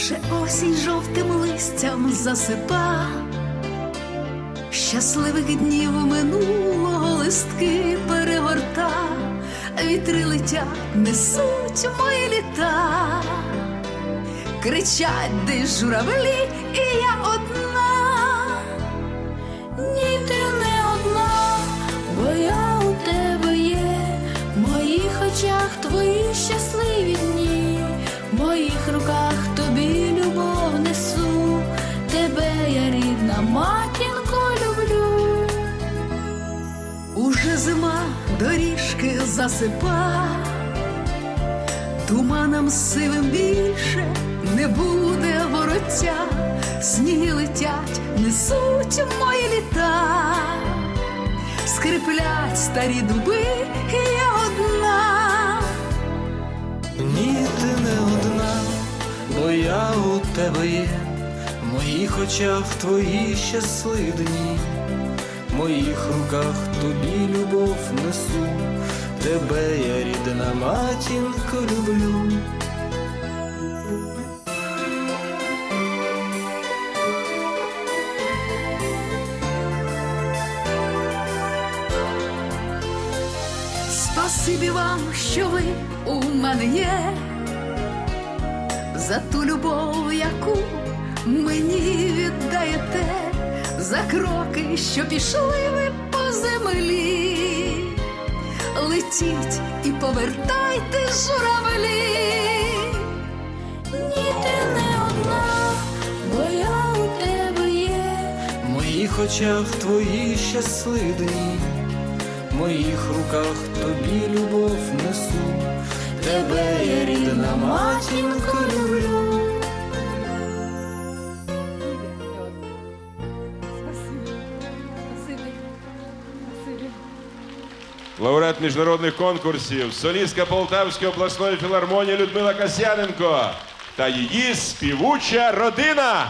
Вже осінь жовтим листям засипа, щасливих днів минулого листки перегорта, вітри летять, несуть мої літа, кричать десь журавлі, і Уже зима доріжки засипа, туманом сивим більше не буде вороття, сніги летять, несуть мої літа, скриплять старі дуби, і я одна. Ні, ти не одна, бо я у тебе є, в моїх очах твої щасливі дні, моїх руках тобі любов несу, тебе я рідна матінко люблю. Спасибі вам, що ви у мене є, за ту любов, яку мені віддаєте, за кроки, що пішли ви по землі. Летіть і повертайте журавлі. Ні, ти не одна, бо я у тебе є. В моїх очах твої щасливі в моїх руках тобі любов несу, тебе я рідна матінко Лауреат міжнародних конкурсів, солістка Полтавської обласної філармонії Людмила Касяненко та її співуча родина.